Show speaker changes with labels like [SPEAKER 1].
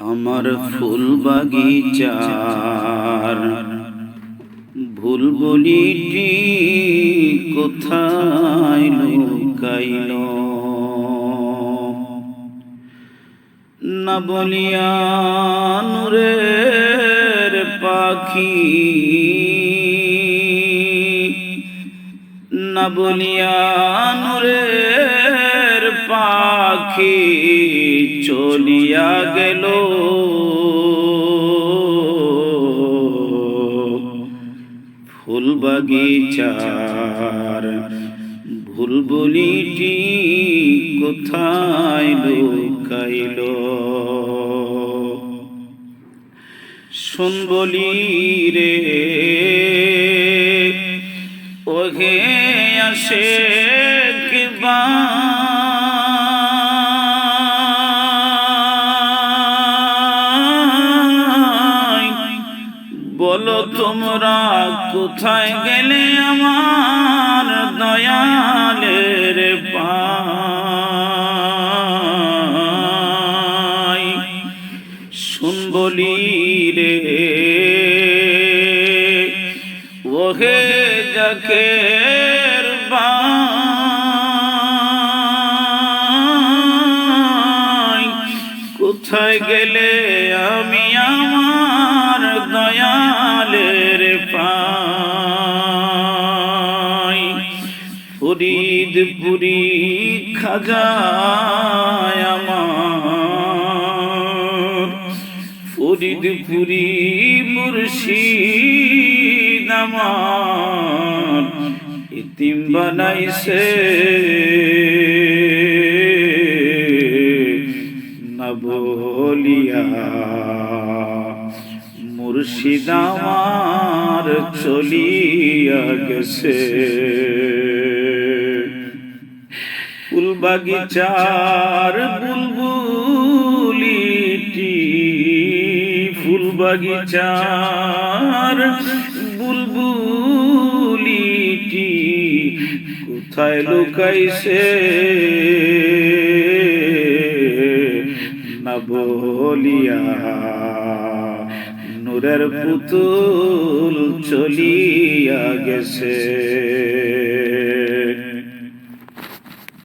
[SPEAKER 1] আমার ফুল বাগিচার। ভুল বলিটি কোথায় লুকাইল? না বলিয়া নূরের পাখি। না বলিয়া পাখি চলিয়া গেল। ফুল বাগিচার ভুল বলিটি কোথায় লুকাইল? শুন বলি রে ওহে আসে কিবা তোমরা কোথায় গেলে আমার দয়ালের পাই? শুন বলি রে ওহে জাকের কোথায় গেলে আমি আমার দয়ালের পাই। ফরিদ পুরি খাজায় আমার। ফরিদ পুরি মুর্শিদ আমার। ইতিম বানাইছে মুর্শিদ আমার চলিয়া গেছে। ফুল বুলবুলিটি ফুল বাগিচার বুলবুলিটি কোথায় লুকাইছে? বলিয়া নূরের পুতুল চলিয়া গেছে।